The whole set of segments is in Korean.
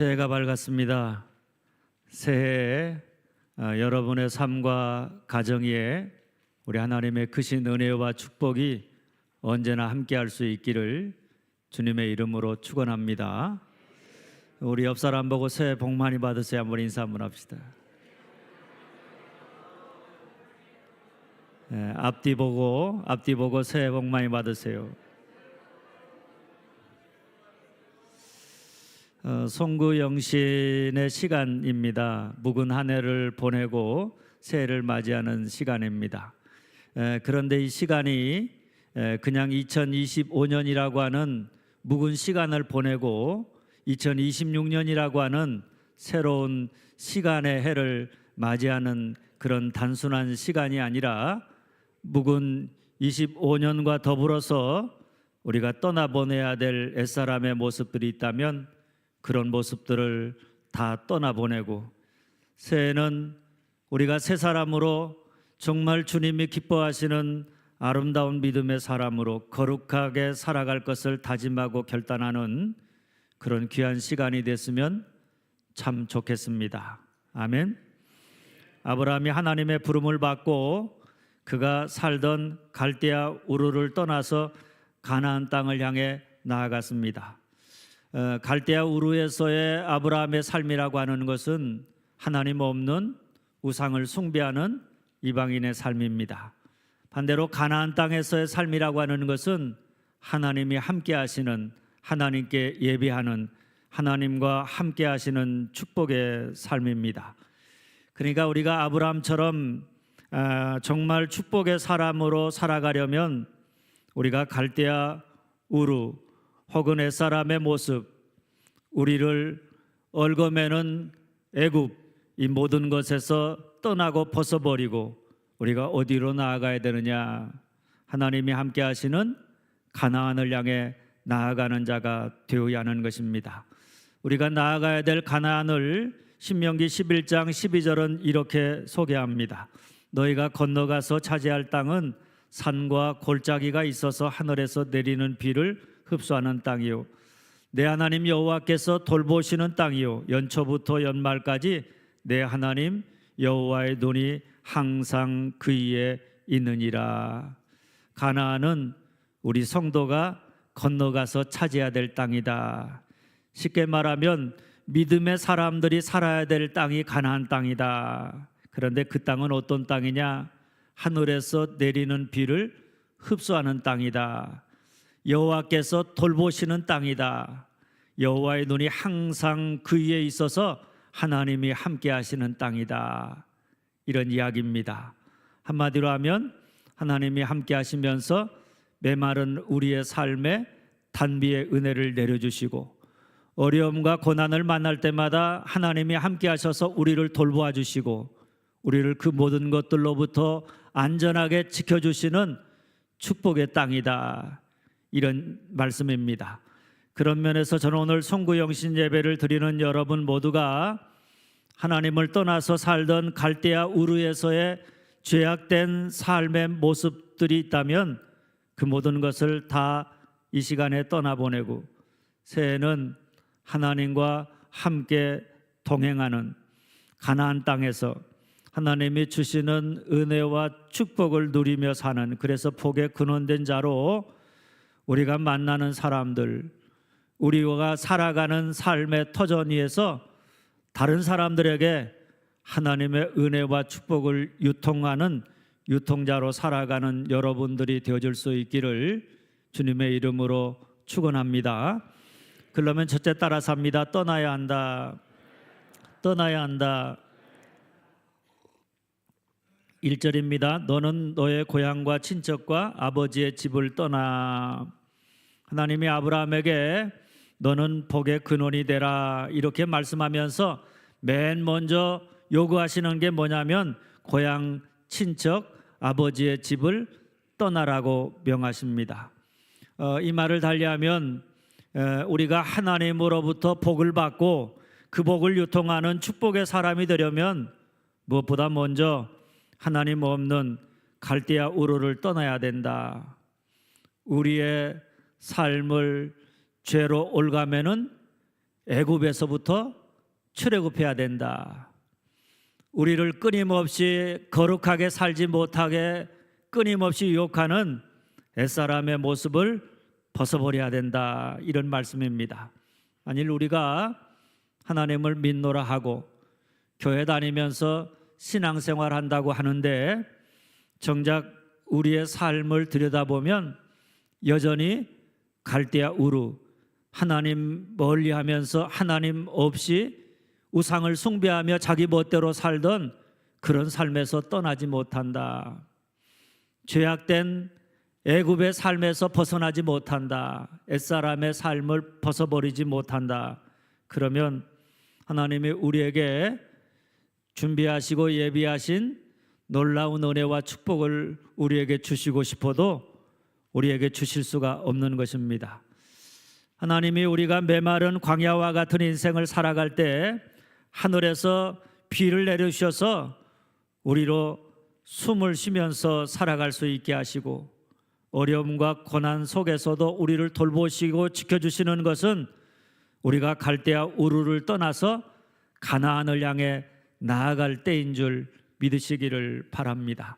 새해가 밝았습니다. 새해에 어, 여러분의 삶과 가정 위에 우리 하나님의 크신 은혜와 축복이 언제나 함께할 수 있기를 주님의 이름으로 축원합니다. 우리 옆 사람 보고 새해 복 많이 받으세요. 한번 인사 한번 합시다. 예, 앞뒤 보고 앞뒤 보고 새해 복 많이 받으세요. 어, 송구 영신의 시간입니다. 묵은 한 해를 보내고 새해를 맞이하는 시간입니다. 에, 그런데 이 시간이 에, 그냥 2025년이라고 하는 묵은 시간을 보내고 2026년이라고 하는 새로운 시간의 해를 맞이하는 그런 단순한 시간이 아니라 묵은 25년과 더불어서 우리가 떠나보내야 될 옛사람의 모습들이 있다면 그런 모습들을 다 떠나보내고 새해는 우리가 새 사람으로 정말 주님이 기뻐하시는 아름다운 믿음의 사람으로 거룩하게 살아갈 것을 다짐하고 결단하는 그런 귀한 시간이 됐으면 참 좋겠습니다. 아멘. 아브라함이 하나님의 부름을 받고 그가 살던 갈대아 우르를 떠나서 가나안 땅을 향해 나아갔습니다. 어, 갈대아 우르에서의 아브라함의 삶이라고 하는 것은 하나님 없는 우상을 숭배하는 이방인의 삶입니다. 반대로 가나안 땅에서의 삶이라고 하는 것은 하나님이 함께 하시는 하나님께 예비하는 하나님과 함께 하시는 축복의 삶입니다. 그러니까 우리가 아브라함처럼 아, 정말 축복의 사람으로 살아가려면 우리가 갈대아 우르 혹은 옛사람의 모습 우리를 얽어매는 애굽 이 모든 것에서 떠나고 벗어버리고 우리가 어디로 나아가야 되느냐 하나님이 함께 하시는 가나안을 향해 나아가는 자가 되어야 하는 것입니다. 우리가 나아가야 될 가나안을 신명기 11장 12절은 이렇게 소개합니다. 너희가 건너가서 차지할 땅은 산과 골짜기가 있어서 하늘에서 내리는 비를 흡수하는 땅이요. 내 하나님 여호와께서 돌보시는 땅이요. 연초부터 연말까지 내 하나님 여호와의 눈이 항상 그 위에 있느니라. 가나안은 우리 성도가 건너가서 차지해야 될 땅이다. 쉽게 말하면 믿음의 사람들이 살아야 될 땅이 가나안 땅이다. 그런데 그 땅은 어떤 땅이냐? 하늘에서 내리는 비를 흡수하는 땅이다 여호와께서 돌보시는 땅이다. 여호와의 눈이 항상 그 위에 있어서 하나님이 함께 하시는 땅이다. 이런 이야기입니다. 한마디로 하면 하나님이 함께 하시면서 메마른 우리의 삶에 단비의 은혜를 내려주시고 어려움과 고난을 만날 때마다 하나님이 함께 하셔서 우리를 돌보아 주시고 우리를 그 모든 것들로부터 안전하게 지켜주시는 축복의 땅이다. 이런 말씀입니다. 그런 면에서 저는 오늘 송구영신 예배를 드리는 여러분 모두가 하나님을 떠나서 살던 갈대아 우르에서의 죄악된 삶의 모습들이 있다면 그 모든 것을 다 이 시간에 떠나보내고 새해는 하나님과 함께 동행하는 가나안 땅에서 하나님이 주시는 은혜와 축복을 누리며 사는 그래서 복의 근원된 자로 우리가 만나는 사람들, 우리가 살아가는 삶의 터전 위에서 다른 사람들에게 하나님의 은혜와 축복을 유통하는 유통자로 살아가는 여러분들이 되어줄 수 있기를 주님의 이름으로 축원합니다. 그러면 첫째 따라 삽니다. 떠나야 한다. 떠나야 한다. 1절입니다. 너는 너의 고향과 친척과 아버지의 집을 떠나 하나님이 아브라함에게 너는 복의 근원이 되라 이렇게 말씀하면서 맨 먼저 요구하시는 게 뭐냐면 고향 친척 아버지의 집을 떠나라고 명하십니다. 어, 이 말을 달리하면 에, 우리가 하나님으로부터 복을 받고 그 복을 유통하는 축복의 사람이 되려면 무엇보다 먼저 하나님 없는 갈대아 우르를 떠나야 된다. 우리의 삶을 죄로 올가매는 애굽에서부터 출애굽해야 된다. 우리를 끊임없이 거룩하게 살지 못하게 끊임없이 유혹하는 옛사람의 모습을 벗어버려야 된다. 이런 말씀입니다. 만일 우리가 하나님을 믿노라 하고 교회 다니면서 신앙생활 한다고 하는데 정작 우리의 삶을 들여다보면 여전히 갈대아 우루 하나님 멀리 하면서 하나님 없이 우상을 숭배하며 자기 멋대로 살던 그런 삶에서 떠나지 못한다. 죄악된 애굽의 삶에서 벗어나지 못한다. 옛사람의 삶을 벗어버리지 못한다. 그러면 하나님이 우리에게 준비하시고 예비하신 놀라운 은혜와 축복을 우리에게 주시고 싶어도 우리에게 주실 수가 없는 것입니다. 하나님이 우리가 메마른 광야와 같은 인생을 살아갈 때 하늘에서 비를 내려주셔서 우리로 숨을 쉬면서 살아갈 수 있게 하시고 어려움과 고난 속에서도 우리를 돌보시고 지켜주시는 것은 우리가 갈대아 우르를 떠나서 가나안을 향해 나아갈 때인 줄 믿으시기를 바랍니다.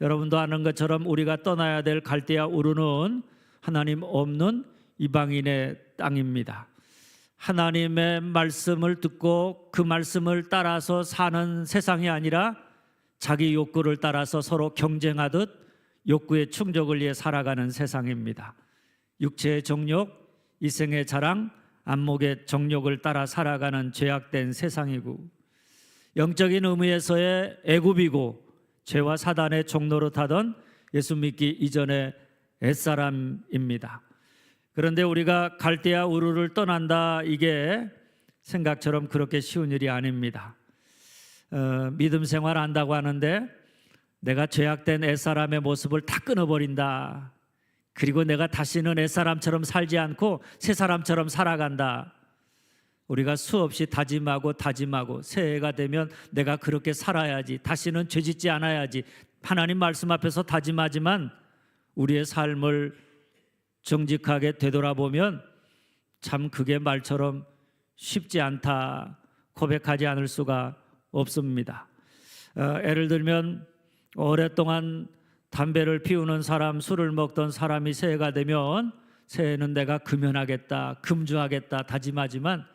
여러분도 아는 것처럼 우리가 떠나야 될 갈대아 우르는 하나님 없는 이방인의 땅입니다. 하나님의 말씀을 듣고 그 말씀을 따라서 사는 세상이 아니라 자기 욕구를 따라서 서로 경쟁하듯 욕구의 충족을 위해 살아가는 세상입니다. 육체의 정욕, 이생의 자랑, 안목의 정욕을 따라 살아가는 죄악된 세상이고 영적인 의미에서의 애굽이고 죄와 사단의 종로로 타던 예수 믿기 이전의 옛사람입니다. 그런데 우리가 갈대아 우르를 떠난다 이게 생각처럼 그렇게 쉬운 일이 아닙니다. 어, 믿음 생활 한다고 하는데 내가 죄악된 옛사람의 모습을 다 끊어버린다. 그리고 내가 다시는 옛사람처럼 살지 않고 새 사람처럼 살아간다. 우리가 수없이 다짐하고 다짐하고 새해가 되면 내가 그렇게 살아야지. 다시는 죄짓지 않아야지. 하나님 말씀 앞에서 다짐하지만 우리의 삶을 정직하게 되돌아보면 참 그게 말처럼 쉽지 않다 고백하지 않을 수가 없습니다. 어, 예를 들면 오랫동안 담배를 피우는 사람, 술을 먹던 사람이 새해가 되면 새해는 내가 금연하겠다, 금주하겠다 다짐하지만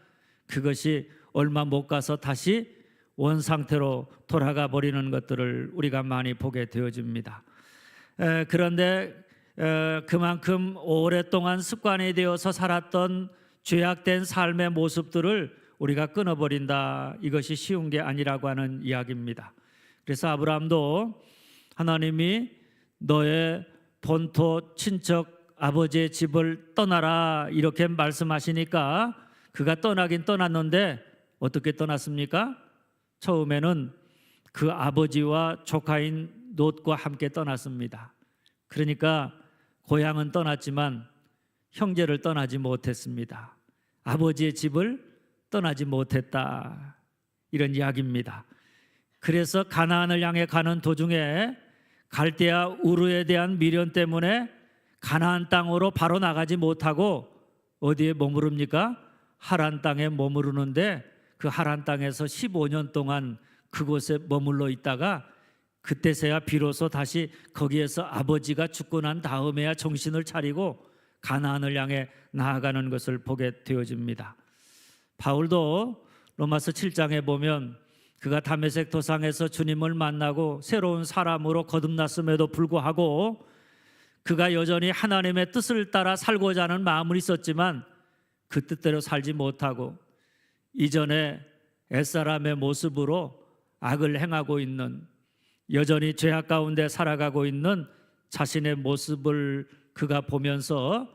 그것이 얼마 못 가서 다시 원 상태로 돌아가 버리는 것들을 우리가 많이 보게 되어집니다. 에, 그런데 에, 그만큼 오랫동안 습관이 되어서 살았던 죄악된 삶의 모습들을 우리가 끊어버린다. 이것이 쉬운 게 아니라고 하는 이야기입니다. 그래서 아브라함도 하나님이 너의 본토 친척 아버지의 집을 떠나라 이렇게 말씀하시니까 그가 떠나긴 떠났는데 어떻게 떠났습니까? 처음에는 그 아버지와 조카인 롯과 함께 떠났습니다. 그러니까 고향은 떠났지만 형제를 떠나지 못했습니다. 아버지의 집을 떠나지 못했다. 이런 이야기입니다. 그래서 가나안을 향해 가는 도중에 갈대아 우르에 대한 미련 때문에 가나안 땅으로 바로 나가지 못하고 어디에 머무릅니까? 하란 땅에 머무르는데 그 하란 땅에서 15년 동안 그곳에 머물러 있다가 그때서야 비로소 다시 거기에서 아버지가 죽고 난 다음에야 정신을 차리고 가나안을 향해 나아가는 것을 보게 되어집니다. 바울도 로마서 7장에 보면 그가 담에색 도상에서 주님을 만나고 새로운 사람으로 거듭났음에도 불구하고 그가 여전히 하나님의 뜻을 따라 살고자 하는 마음은 있었지만 그 뜻대로 살지 못하고 이전에 옛사람의 모습으로 악을 행하고 있는 여전히 죄악 가운데 살아가고 있는 자신의 모습을 그가 보면서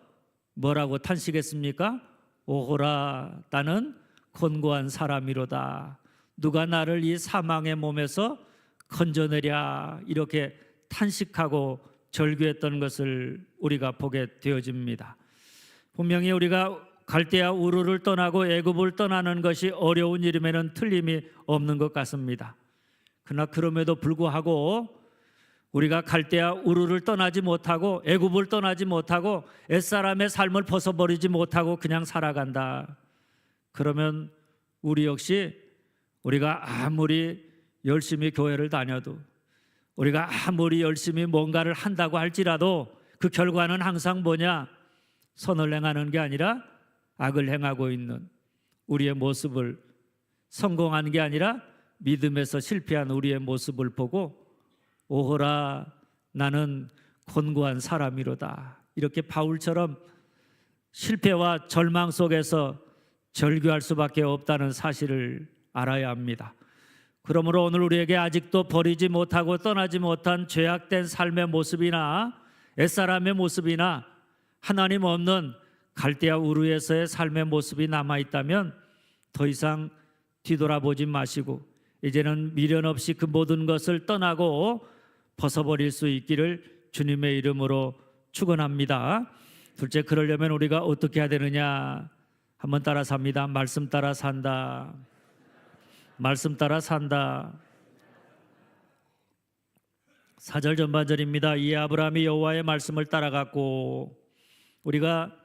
뭐라고 탄식했습니까? 오호라 나는 곤고한 사람이로다. 누가 나를 이 사망의 몸에서 건져내랴 이렇게 탄식하고 절규했던 것을 우리가 보게 되어집니다. 분명히 우리가 갈대아 우르를 떠나고 애굽을 떠나는 것이 어려운 일임에는 틀림이 없는 것 같습니다. 그러나 그럼에도 불구하고 우리가 갈대아 우르를 떠나지 못하고 애굽을 떠나지 못하고 옛사람의 삶을 벗어버리지 못하고 그냥 살아간다. 그러면 우리 역시 우리가 아무리 열심히 교회를 다녀도 우리가 아무리 열심히 뭔가를 한다고 할지라도 그 결과는 항상 뭐냐? 선을 행하는 게 아니라 악을 행하고 있는 우리의 모습을 성공한 게 아니라 믿음에서 실패한 우리의 모습을 보고 오호라 나는 곤고한 사람이로다. 이렇게 바울처럼 실패와 절망 속에서 절규할 수밖에 없다는 사실을 알아야 합니다. 그러므로 오늘 우리에게 아직도 버리지 못하고 떠나지 못한 죄악된 삶의 모습이나 옛사람의 모습이나 하나님 없는 갈대아 우르에서의 삶의 모습이 남아 있다면 더 이상 뒤돌아보지 마시고 이제는 미련 없이 그 모든 것을 떠나고 벗어버릴 수 있기를 주님의 이름으로 축원합니다. 둘째 그러려면 우리가 어떻게 해야 되느냐? 한번 따라 삽니다. 말씀 따라 산다. 말씀 따라 산다. 사절 전반절입니다. 이 아브라함이 여호와의 말씀을 따라갔고 우리가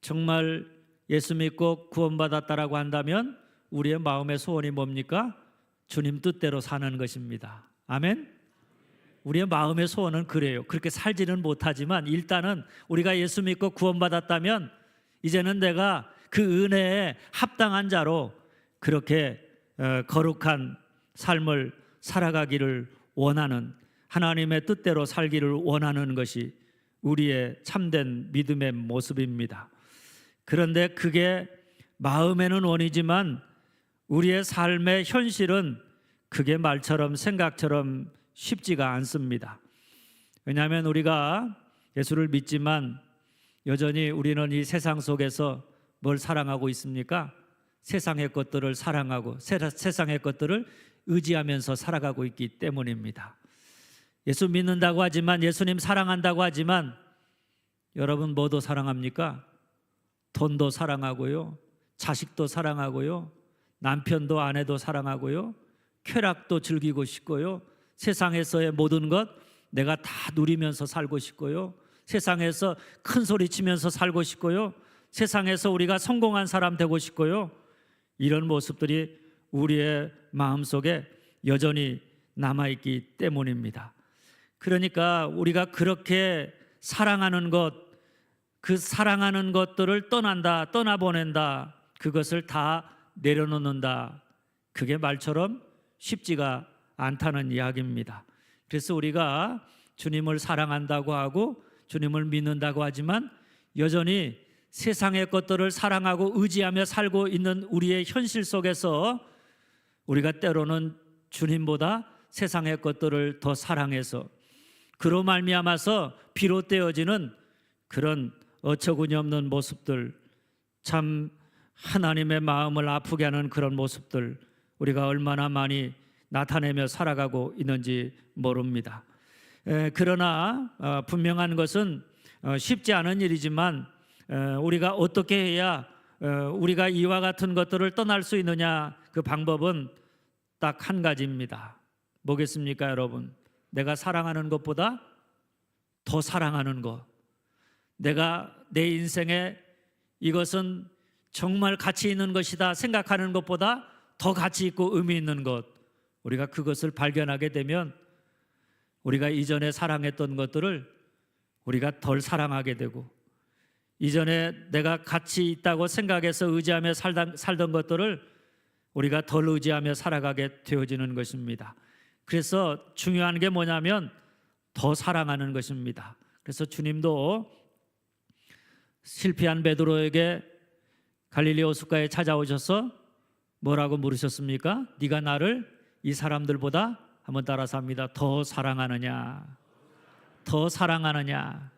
정말 예수 믿고 구원받았다라고 한다면 우리의 마음의 소원이 뭡니까? 주님 뜻대로 사는 것입니다. 아멘. 우리의 마음의 소원은 그래요. 그렇게 살지는 못하지만 일단은 우리가 예수 믿고 구원받았다면 이제는 내가 그 은혜에 합당한 자로 그렇게 어, 거룩한 삶을 살아가기를 원하는 하나님의 뜻대로 살기를 원하는 것이 우리의 참된 믿음의 모습입니다. 그런데 그게 마음에는 원이지만 우리의 삶의 현실은 그게 말처럼 생각처럼 쉽지가 않습니다. 왜냐하면 우리가 예수를 믿지만 여전히 우리는 이 세상 속에서 뭘 사랑하고 있습니까? 세상의 것들을 사랑하고 세- 세상의 것들을 의지하면서 살아가고 있기 때문입니다. 예수 믿는다고 하지만 예수님 사랑한다고 하지만 여러분 뭐도 사랑합니까? 돈도 사랑하고요. 자식도 사랑하고요. 남편도 아내도 사랑하고요. 쾌락도 즐기고 싶고요. 세상에서의 모든 것 내가 다 누리면서 살고 싶고요. 세상에서 큰 소리 치면서 살고 싶고요. 세상에서 우리가 성공한 사람 되고 싶고요. 이런 모습들이 우리의 마음속에 여전히 남아 있기 때문입니다. 그러니까 우리가 그렇게 사랑하는 것, 그 사랑하는 것들을 떠난다, 떠나보낸다, 그것을 다 내려놓는다. 그게 말처럼 쉽지가 않다는 이야기입니다. 그래서 우리가 주님을 사랑한다고 하고 주님을 믿는다고 하지만 여전히 세상의 것들을 사랑하고 의지하며 살고 있는 우리의 현실 속에서 우리가 때로는 주님보다 세상의 것들을 더 사랑해서 그로 말미암아서 비롯되어지는 그런 어처구니 없는 모습들 참 하나님의 마음을 아프게 하는 그런 모습들 우리가 얼마나 많이 나타내며 살아가고 있는지 모릅니다. 에, 그러나 어, 분명한 것은 어, 쉽지 않은 일이지만 에, 우리가 어떻게 해야 어, 우리가 이와 같은 것들을 떠날 수 있느냐 그 방법은 딱 한 가지입니다. 뭐겠습니까, 여러분? 내가 사랑하는 것보다 더 사랑하는 것. 내가 내 인생에 이것은 정말 가치 있는 것이다 생각하는 것보다 더 가치 있고 의미 있는 것. 우리가 그것을 발견하게 되면 우리가 이전에 사랑했던 것들을 우리가 덜 사랑하게 되고 이전에 내가 가치 있다고 생각해서 의지하며 살던, 살던 것들을 우리가 덜 의지하며 살아가게 되어지는 것입니다. 그래서 중요한 게 뭐냐면 더 사랑하는 것입니다. 그래서 주님도 실패한 베드로에게 갈릴리 호숫가에 찾아오셔서 뭐라고 물으셨습니까? 네가 나를 이 사람들보다 한번 따라서 합니다. 더 사랑하느냐? 더 사랑하느냐?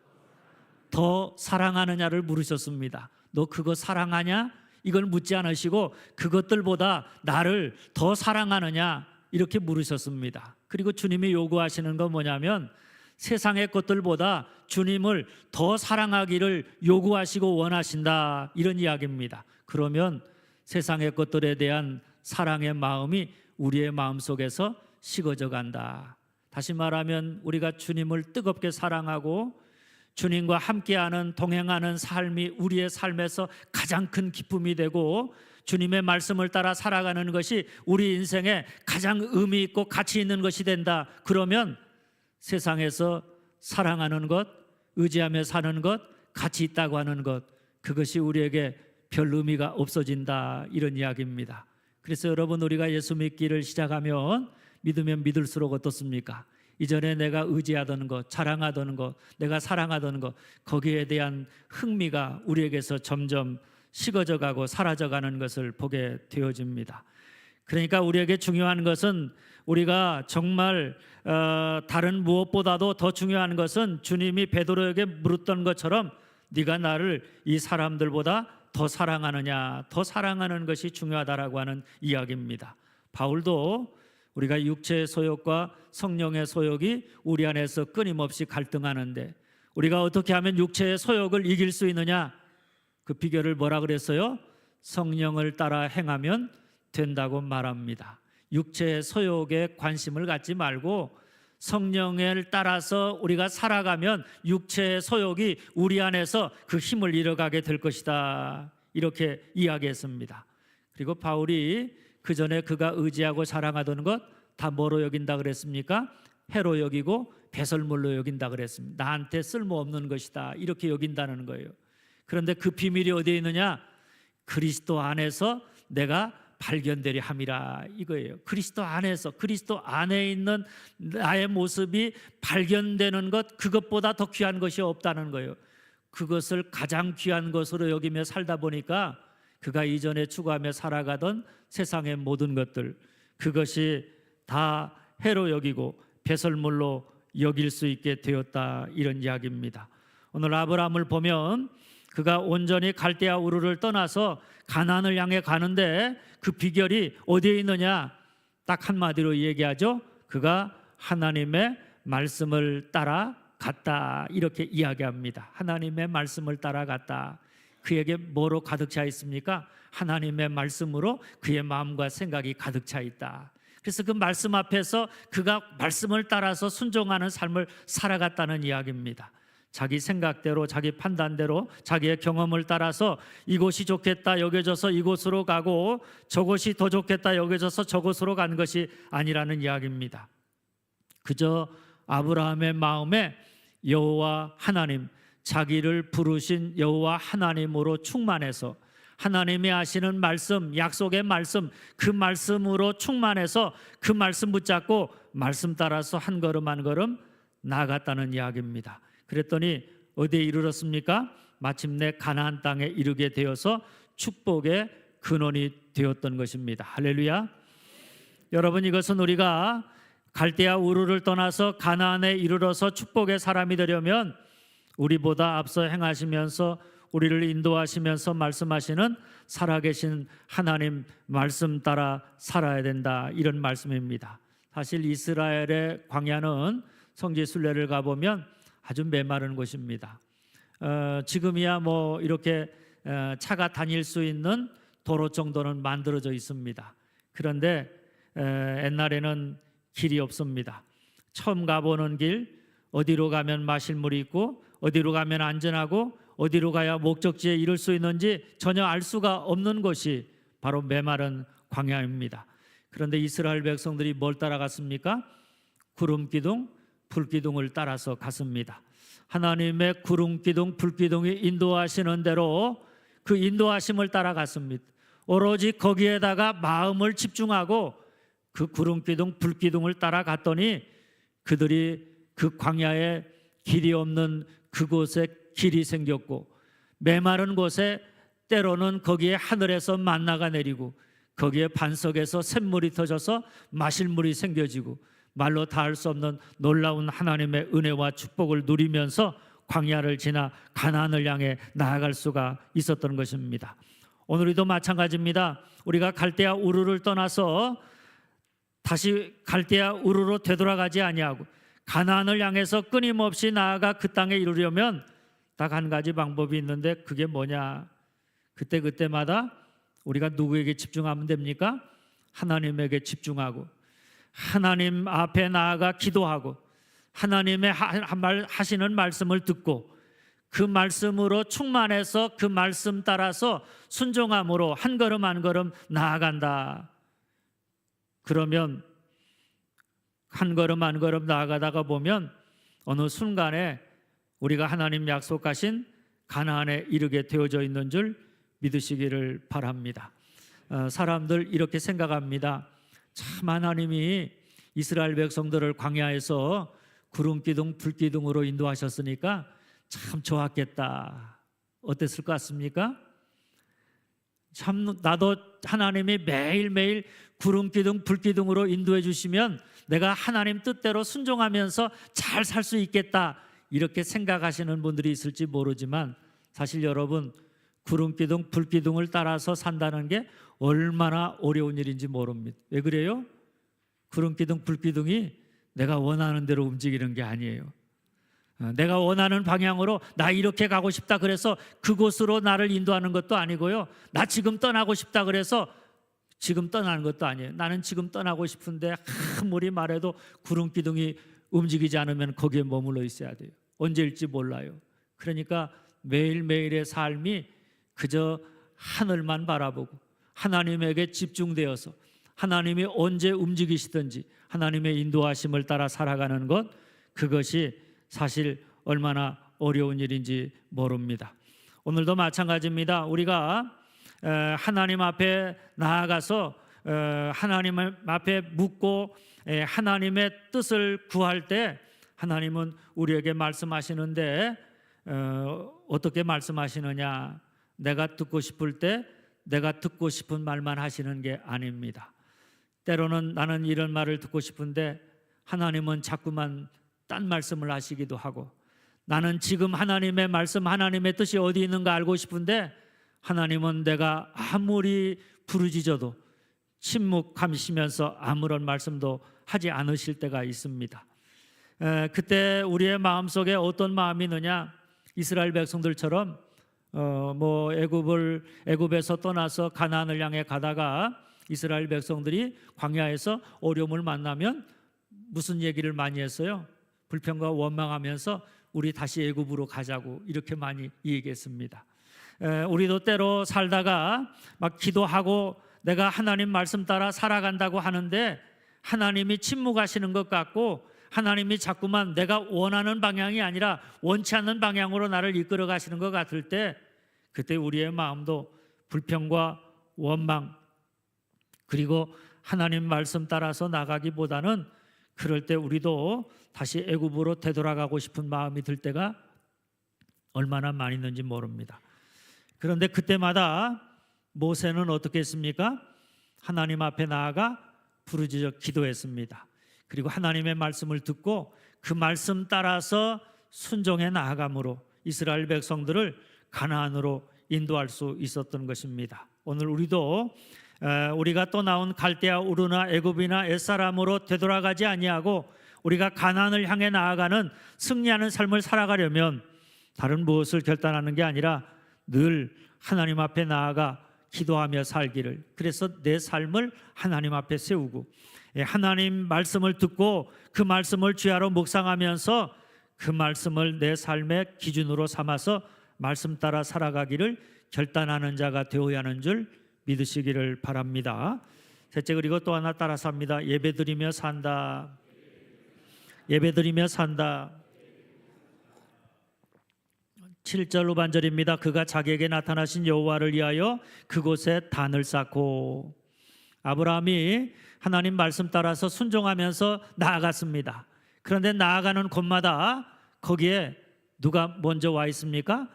더 사랑하느냐를 물으셨습니다. 너 그거 사랑하냐? 이걸 묻지 않으시고 그것들보다 나를 더 사랑하느냐? 이렇게 물으셨습니다. 그리고 주님이 요구하시는 건 뭐냐면 세상의 것들보다 주님을 더 사랑하기를 요구하시고 원하신다. 이런 이야기입니다. 그러면 세상의 것들에 대한 사랑의 마음이 우리의 마음 속에서 식어져 간다. 다시 말하면 우리가 주님을 뜨겁게 사랑하고 주님과 함께하는 동행하는 삶이 우리의 삶에서 가장 큰 기쁨이 되고 주님의 말씀을 따라 살아가는 것이 우리 인생에 가장 의미 있고 가치 있는 것이 된다. 그러면 세상에서 사랑하는 것, 의지하며 사는 것, 가치 있다고 하는 것, 그것이 우리에게 별 의미가 없어진다. 이런 이야기입니다. 그래서 여러분 우리가 예수 믿기를 시작하면 믿으면 믿을수록 어떻습니까? 이전에 내가 의지하던 것, 자랑하던 것, 내가 사랑하던 것, 거기에 대한 흥미가 우리에게서 점점 식어져 가고 사라져 가는 것을 보게 되어집니다. 그러니까 우리에게 중요한 것은 우리가 정말 어, 다른 무엇보다도 더 중요한 것은 주님이 베드로에게 물었던 것처럼 네가 나를 이 사람들보다 더 사랑하느냐, 더 사랑하는 것이 중요하다라고 하는 이야기입니다. 바울도 우리가 육체의 소욕과 성령의 소욕이 우리 안에서 끊임없이 갈등하는데 우리가 어떻게 하면 육체의 소욕을 이길 수 있느냐? 그 비결을 뭐라 그랬어요? 성령을 따라 행하면 된다고 말합니다. 육체의 소욕에 관심을 갖지 말고 성령을 따라서 우리가 살아가면 육체의 소욕이 우리 안에서 그 힘을 잃어가게 될 것이다. 이렇게 이야기했습니다. 그리고 바울이 그 전에 그가 의지하고 사랑하던 것 다 뭐로 여긴다 그랬습니까? 해로 여기고 배설물로 여긴다 그랬습니다. 나한테 쓸모없는 것이다. 이렇게 여긴다는 거예요. 그런데 그 비밀이 어디에 있느냐? 그리스도 안에서 내가 발견되려 함이라 이거예요. 그리스도 안에서 그리스도 안에 있는 나의 모습이 발견되는 것 그것보다 더 귀한 것이 없다는 거예요. 그것을 가장 귀한 것으로 여기며 살다 보니까 그가 이전에 추구하며 살아가던 세상의 모든 것들 그것이 다 해로 여기고 배설물로 여길 수 있게 되었다 이런 이야기입니다. 오늘 아브라함을 보면 그가 온전히 갈대아 우르를 떠나서 가나안을 향해 가는데 그 비결이 어디에 있느냐? 딱 한마디로 얘기하죠. 그가 하나님의 말씀을 따라 갔다 이렇게 이야기합니다. 하나님의 말씀을 따라 갔다. 그에게 뭐로 가득 차 있습니까? 하나님의 말씀으로 그의 마음과 생각이 가득 차 있다. 그래서 그 말씀 앞에서 그가 말씀을 따라서 순종하는 삶을 살아갔다는 이야기입니다. 자기 생각대로 자기 판단대로 자기의 경험을 따라서 이곳이 좋겠다 여겨져서 이곳으로 가고 저곳이 더 좋겠다 여겨져서 저곳으로 간 것이 아니라는 이야기입니다. 그저 아브라함의 마음에 여호와 하나님 자기를 부르신 여호와 하나님으로 충만해서 하나님이 하시는 말씀, 약속의 말씀, 그 말씀으로 충만해서 그 말씀 붙잡고 말씀 따라서 한 걸음 한 걸음 나아갔다는 이야기입니다. 그랬더니 어디에 이르렀습니까? 마침내 가나안 땅에 이르게 되어서 축복의 근원이 되었던 것입니다. 할렐루야. 여러분 이것은 우리가 갈대아 우르를 떠나서 가나안에 이르러서 축복의 사람이 되려면 우리보다 앞서 행하시면서 우리를 인도하시면서 말씀하시는 살아계신 하나님 말씀 따라 살아야 된다 이런 말씀입니다. 사실 이스라엘의 광야는 성지 순례를 가보면 아주 메마른 곳입니다. 어, 지금이야 뭐 이렇게 어, 차가 다닐 수 있는 도로 정도는 만들어져 있습니다. 그런데 에, 옛날에는 길이 없습니다. 처음 가보는 길 어디로 가면 마실 물이 있고 어디로 가면 안전하고 어디로 가야 목적지에 이를 수 있는지 전혀 알 수가 없는 것이 바로 메마른 광야입니다. 그런데 이스라엘 백성들이 뭘 따라갔습니까? 구름 기둥, 불 기둥을 따라서 갔습니다. 하나님의 구름 기둥, 불 기둥이 인도하시는 대로 그 인도하심을 따라갔습니다. 오로지 거기에다가 마음을 집중하고 그 구름 기둥, 불 기둥을 따라갔더니 그들이 그 광야에 길이 없는 그곳에 길이 생겼고 메마른 곳에 때로는 거기에 하늘에서 만나가 내리고 거기에 반석에서 샘물이 터져서 마실 물이 생겨지고 말로 다할 수 없는 놀라운 하나님의 은혜와 축복을 누리면서 광야를 지나 가나안을 향해 나아갈 수가 있었던 것입니다. 오늘도 마찬가지입니다. 우리가 갈대아 우르를 떠나서 다시 갈대아 우르로 되돌아가지 아니하고 가나안을 향해서 끊임없이 나아가 그 땅에 이르려면 딱 한 가지 방법이 있는데 그게 뭐냐? 그때 그때마다 우리가 누구에게 집중하면 됩니까? 하나님에게 집중하고 하나님 앞에 나아가 기도하고 하나님의 하, 말, 하시는 말씀을 듣고 그 말씀으로 충만해서 그 말씀 따라서 순종함으로 한 걸음 한 걸음 나아간다. 그러면 한 걸음 한 걸음 나아가다가 보면 어느 순간에 우리가 하나님 약속하신 가나안에 이르게 되어져 있는 줄 믿으시기를 바랍니다. 어, 사람들 이렇게 생각합니다. 참 하나님이 이스라엘 백성들을 광야에서 구름 기둥 불 기둥으로 인도하셨으니까 참 좋았겠다. 어땠을 것 같습니까? 참 나도 하나님이 매일매일 구름 기둥 불 기둥으로 인도해 주시면 내가 하나님 뜻대로 순종하면서 잘 살 수 있겠다. 이렇게 생각하시는 분들이 있을지 모르지만 사실 여러분 구름 기둥 불 기둥을 따라서 산다는 게 얼마나 어려운 일인지 모릅니다. 왜 그래요? 구름 기둥 불 기둥이 내가 원하는 대로 움직이는 게 아니에요. 어, 내가 원하는 방향으로 나 이렇게 가고 싶다 그래서 그곳으로 나를 인도하는 것도 아니고요. 나 지금 떠나고 싶다 그래서 지금 떠나는 것도 아니에요. 나는 지금 떠나고 싶은데 아무리 말해도 구름 기둥이 움직이지 않으면 거기에 머물러 있어야 돼요. 언제일지 몰라요. 그러니까 매일매일의 삶이 그저 하늘만 바라보고 하나님에게 집중되어서 하나님이 언제 움직이시든지 하나님의 인도하심을 따라 살아가는 것 그것이 사실 얼마나 어려운 일인지 모릅니다. 오늘도 마찬가지입니다. 우리가 에, 하나님 앞에 나아가서 에, 하나님 앞에 묻고 에, 하나님의 뜻을 구할 때 하나님은 우리에게 말씀하시는데 어, 어떻게 말씀하시느냐? 내가 듣고 싶을 때 내가 듣고 싶은 말만 하시는 게 아닙니다. 때로는 나는 이런 말을 듣고 싶은데 하나님은 자꾸만 딴 말씀을 하시기도 하고 나는 지금 하나님의 말씀 하나님의 뜻이 어디 있는가 알고 싶은데 하나님은 내가 아무리 부르짖어도 침묵하시면서 아무런 말씀도 하지 않으실 때가 있습니다. 에, 그때 우리의 마음 속에 어떤 마음이 있느냐 이스라엘 백성들처럼 어, 뭐 애굽을 애굽에서 떠나서 가나안을 향해 가다가 이스라엘 백성들이 광야에서 어려움을 만나면 무슨 얘기를 많이 했어요? 불평과 원망하면서 우리 다시 애굽으로 가자고 이렇게 많이 얘기했습니다. 에, 우리도 때로 살다가 막 기도하고 내가 하나님 말씀 따라 살아간다고 하는데 하나님이 침묵하시는 것 같고 하나님이 자꾸만 내가 원하는 방향이 아니라 원치 않는 방향으로 나를 이끌어 가시는 것 같을 때 그때 우리의 마음도 불평과 원망 그리고 하나님 말씀 따라서 나가기보다는 그럴 때 우리도 다시 애굽으로 되돌아가고 싶은 마음이 들 때가 얼마나 많이 있는지 모릅니다. 그런데 그때마다 모세는 어떻게 했습니까? 하나님 앞에 나아가 부르짖어 기도했습니다. 그리고 하나님의 말씀을 듣고 그 말씀 따라서 순종해 나아감으로 이스라엘 백성들을 가나안으로 인도할 수 있었던 것입니다. 오늘 우리도 에, 우리가 또 나온 갈대아 우르나 애굽이나 옛사람으로 되돌아가지 아니하고 우리가 가나안을 향해 나아가는 승리하는 삶을 살아가려면 다른 무엇을 결단하는 게 아니라 늘 하나님 앞에 나아가 기도하며 살기를 그래서 내 삶을 하나님 앞에 세우고 예, 하나님 말씀을 듣고 그 말씀을 주야로 묵상하면서 그 말씀을 내 삶의 기준으로 삼아서 말씀 따라 살아가기를 결단하는 자가 되어야 하는 줄 믿으시기를 바랍니다. 셋째 그리고 또 하나 따라서 합니다. 예배드리며 산다. 예배드리며 산다. 7절 후반절입니다. 그가 자기에게 나타나신 여호와를 위하여 그곳에 단을 쌓고 아브라함이 하나님 말씀 따라서 순종하면서 나아갔습니다. 그런데 나아가는 곳마다 거기에 누가 먼저 와 있습니까?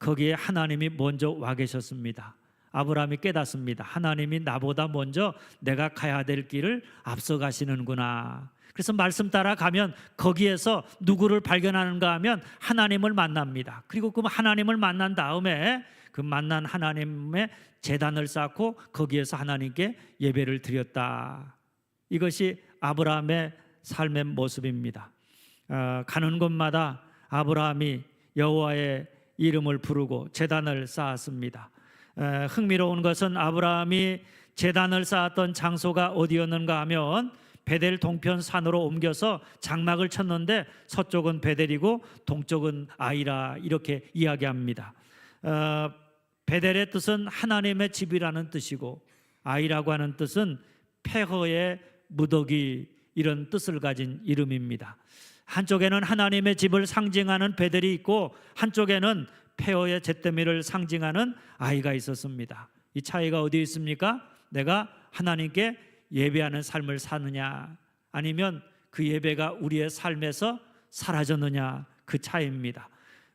거기에 하나님이 먼저 와 계셨습니다. 아브라함이 깨닫습니다. 하나님이 나보다 먼저 내가 가야 될 길을 앞서 가시는구나. 그래서 말씀 따라 가면 거기에서 누구를 발견하는가 하면 하나님을 만납니다. 그리고 그 하나님을 만난 다음에 그 만난 하나님의 재단을 쌓고 거기에서 하나님께 예배를 드렸다. 이것이 아브라함의 삶의 모습입니다. 어, 가는 곳마다 아브라함이 여호와의 이름을 부르고 재단을 쌓았습니다. 에, 흥미로운 것은 아브라함이 재단을 쌓았던 장소가 어디였는가 하면 베델 동편 산으로 옮겨서 장막을 쳤는데 서쪽은 베델이고 동쪽은 아이라 이렇게 이야기합니다. 어, 베델의 뜻은 하나님의 집이라는 뜻이고 아이라고 하는 뜻은 폐허의 무더기 이런 뜻을 가진 이름입니다. 한쪽에는 하나님의 집을 상징하는 베델이 있고 한쪽에는 폐허의 잿더미를 상징하는 아이가 있었습니다. 이 차이가 어디 있습니까? 내가 하나님께 예배하는 삶을 사느냐 아니면 그 예배가 우리의 삶에서 사라졌느냐 그 차이입니다.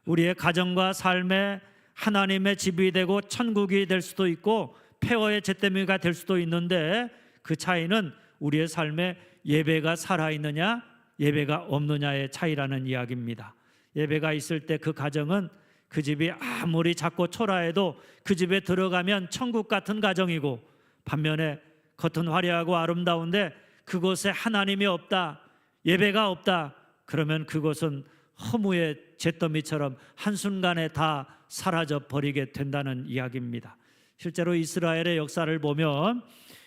우리의 가정과 삶에 하나님의 집이 되고 천국이 될 수도 있고 폐허의 잿더미가 될 수도 있는데 그 차이는 우리의 삶에 예배가 살아 있느냐 예배가 없느냐의 차이라는 이야기입니다. 예배가 있을 때 그 가정은 그 집이 아무리 작고 초라해도 그 집에 들어가면 천국 같은 가정이고 반면에 겉은 화려하고 아름다운데 그곳에 하나님이 없다 예배가 없다 그러면 그곳은 허무의 잿더미처럼 한순간에 다 사라져 버리게 된다는 이야기입니다. 실제로 이스라엘의 역사를 보면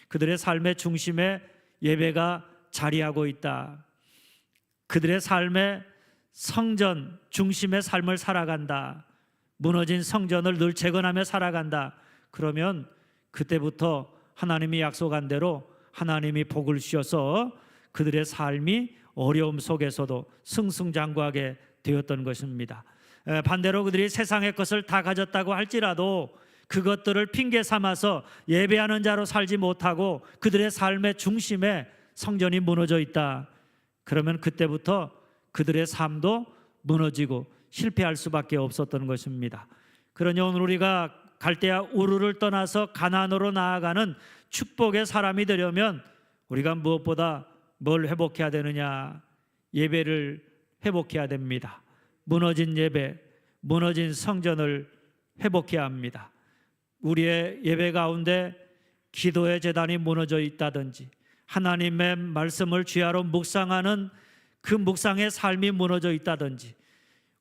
그들의 삶의 중심에 예배가 자리하고 있다. 그들의 삶의 성전 중심의 삶을 살아간다. 무너진 성전을 늘 재건하며 살아간다. 그러면 그때부터 하나님이 약속한 대로 하나님이 복을 주셔서 그들의 삶이 어려움 속에서도 승승장구하게 되었던 것입니다. 에, 반대로 그들이 세상의 것을 다 가졌다고 할지라도 그것들을 핑계 삼아서 예배하는 자로 살지 못하고 그들의 삶의 중심에 성전이 무너져 있다. 그러면 그때부터 그들의 삶도 무너지고 실패할 수밖에 없었던 것입니다. 그러니 오늘 우리가 갈대아 우르를 떠나서 가나안으로 나아가는 축복의 사람이 되려면 우리가 무엇보다 뭘 회복해야 되느냐? 예배를 회복해야 됩니다. 무너진 예배, 무너진 성전을 회복해야 합니다. 우리의 예배 가운데 기도의 재단이 무너져 있다든지 하나님의 말씀을 주야로 묵상하는 그 묵상의 삶이 무너져 있다든지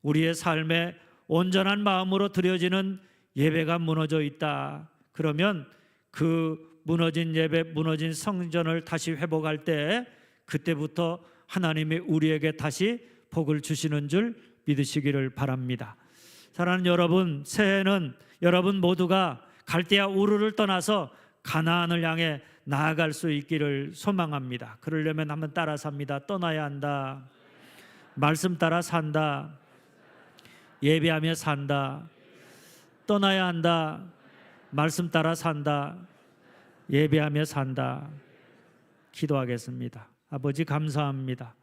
우리의 삶에 온전한 마음으로 드려지는 예배가 무너져 있다. 그러면 그 무너진 예배, 무너진 성전을 다시 회복할 때 그때부터 하나님이 우리에게 다시 복을 주시는 줄 믿으시기를 바랍니다. 사랑하는 여러분, 새해는 여러분 모두가 갈대아 우르를 떠나서 가나안을 향해 나아갈 수 있기를 소망합니다. 그러려면 한번 따라 삽니다. 떠나야 한다. 말씀 따라 산다. 예배하며 산다. 떠나야 한다. 말씀 따라 산다. 예배하며 산다. 기도하겠습니다. 아버지 감사합니다.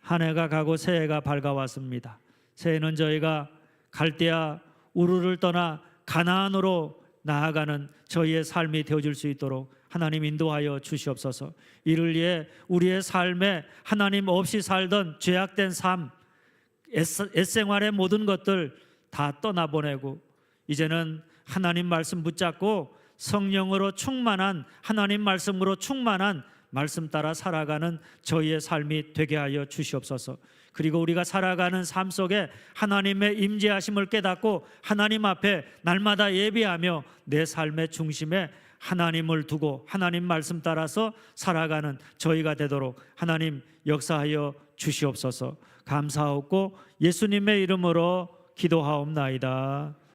한 해가 가고 새해가 밝아왔습니다. 새해는 저희가 갈대아 우르를 떠나 가나안으로 나아가는 저희의 삶이 되어질 수 있도록 하나님 인도하여 주시옵소서. 이를 위해 우리의 삶에 하나님 없이 살던 죄악된 삶, 옛생활의 모든 것들 다 떠나보내고 이제는 하나님 말씀 붙잡고 성령으로 충만한 하나님 말씀으로 충만한 말씀 따라 살아가는 저희의 삶이 되게 하여 주시옵소서. 그리고 우리가 살아가는 삶 속에 하나님의 임재하심을 깨닫고 하나님 앞에 날마다 예배하며 내 삶의 중심에 하나님을 두고 하나님 말씀 따라서 살아가는 저희가 되도록 하나님 역사하여 주시옵소서. 감사하고 예수님의 이름으로 기도하옵나이다.